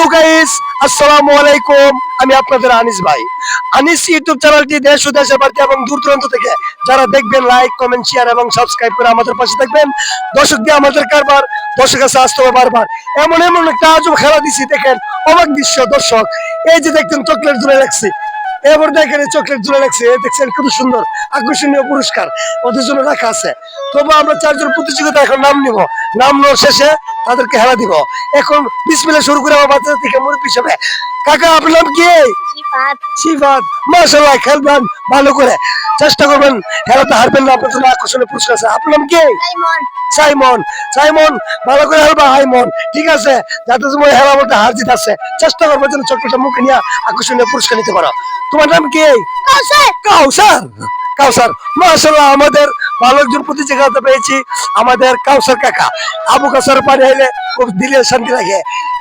So guys আসসালামু আলাইকুম আমি আপনাদের আনিস ভাই। আনিস ইউটিউব চ্যানেলটি দেশ ও দেশের বাড়িতে এবং দূর দূরান্ত থেকে যারা দেখবেন লাইক কমেন্ট শেয়ার এবং সাবস্ক্রাইব করে আমাদের পাশে থাকবেন। দর্শক দিয়ে আমাদের কারবার দর্শক কাছে আসতে হবে বারবার। এমন এমন একটা আজব খেলা দিছি, দেখেন, অবাক দৃশ্য, দর্শক। এই যে দেখতেন চকলেট জুড়ে রাখছি। এবার দেখেন চকলেট জুড়ে রাখছি, এই দেখছেন কত সুন্দর, আকর্ষণীয় পুরস্কার। ওদের জন্য রাখা আছে। তবু আমরা চারজন প্রতিযোগিতা এখন নাম নিব। নাম নেওয়ার শেষে তাদেরকে হেলা দিব। এখন বিসমিল্লাহ শুরু করে আমার বাচ্চা থেকে মুরব্বী হিসেবে কাকা আপনার নাম কি? সিফাত মাশাআল্লাহ খেলবেন ভালো করে। চেষ্টা করবেন খেলাতে হারবেন না আপনার জন্য আকর্ষণীয় পুরস্কার আছে। আপনার নাম কি? সাইমন। সাইমন। ভালো করে হেলবা হাইমন ঠিক আছে? যাতে তোমার হেলা মধ্যে হার জিত আছে চেষ্টা করব যেন চক্রটা মুখে নিয়ে আকর্ষণীয় পুরস্কার নিতে পারো। তোমার নাম কি? কাউসার। কাউসার। মাশাআল্লাহ আমাদের ভালো একজন প্রতিযোগিতা পেয়েছি আমাদের কাউসার কাকা আবু কাউসার পানি হইলে খুব দিলে শান্তি লাগে।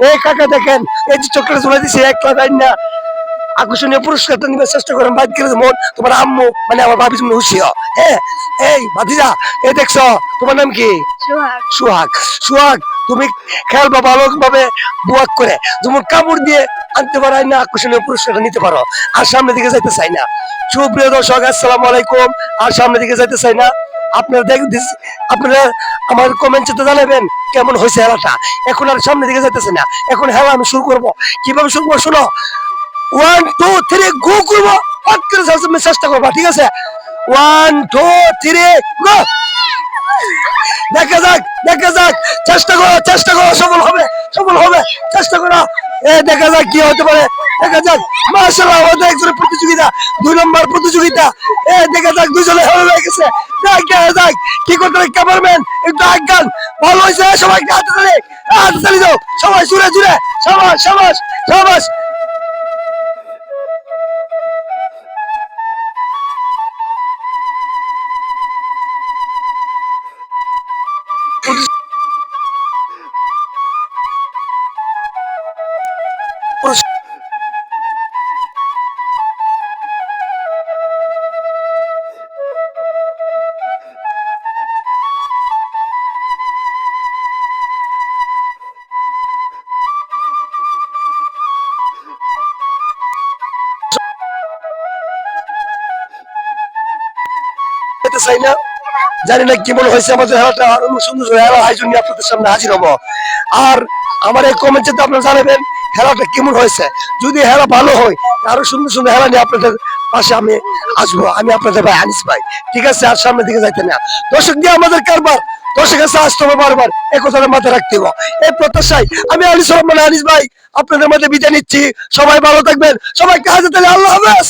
এই কাকা দেখেন এই যে চকলেট ঝুলাই দিছে এক লাগাই না। আকর্ষণীয় পুরস্কারটা নিবে চেষ্টা করেন বাদ করে মন তোমার আম্মু মানে আমার ভাবি তুমি খুশি হ্যাঁ এই ভাতিজা এই দেখছ তোমার নাম কি? সুহাগ। সুহাগ। তুমি খেলবা ভালোভাবে বুয়াক করে যেমন কাপড় দিয়ে আনতে পারো না আকর্ষণীয় পুরস্কারটা নিতে পারো। আর সামনের দিকে যাইতে চাই না। সুপ্রিয় দর্শক আসসালামু আলাইকুম। আর সামনের দিকে যাইতে চাই না। আপনারা দেখ আপনারা আমার কমেন্টে তো জানাবেন কেমন হয়েছে হেলাটা এখন আর সামনের দিকে যাইতেছে না। এখন হেলা আমি শুরু করব। কীভাবে শুরু করব শোনো? ওয়ান টু থ্রি গো করব। হট চেষ্টা করব, ঠিক আছে? ওয়ান টু থ্রি গো দেখা যাক দেখা যাক। চেষ্টা করো চেষ্টা করো, সফল হবে সফল হবে। চেষ্টা করো। এ, দেখা যাক কি হতে পারে। দেখা যাক। মার্শাল্লাহ আমাদের একজনের প্রতিযোগিতা। দুই নম্বর প্রতিযোগিতা। এ, দেখা যাক দুজনে হয়ে গেছে। যাক কি করতে ক্যামেরাম্যান একটু আজ্ঞান ভালো হয়েছে সবাই হাতে তালি হাতে তালি যাও সবাই সুরে সুরে সবাস সবাস সবাস যেতে চাই না। জানি না কি মনে হয়েছে আমাদের খেলাটা আরও সুন্দর খেলা আয়োজন নিয়ে আপনাদের সামনে হাজির হব। আর আমার এই কমেন্টে তো আপনারা জানাবেন খেলাটা কেমন হয়েছে। যদি খেলা ভালো হয়, আরও সুন্দর সুন্দর খেলা নিয়ে আপনাদের পাশে আমি আসব। আমি আপনাদের ভাই আনিস ভাই। ঠিক আছে, আর সামনের দিকে যাইতে না। দর্শক, দিয়ে আমাদের কারবার। দর্শক কাছে আসতে হবে বারবার। এই কথাটা মাথায় রাখতে হবে। এই প্রত্যাশায় আমি আনিস রহমান আনিস ভাই আপনাদের মধ্যে বিদায় নিচ্ছি। সবাই ভালো থাকবেন। সবাই কাজে তাহলে আল্লাহ হাফেজ।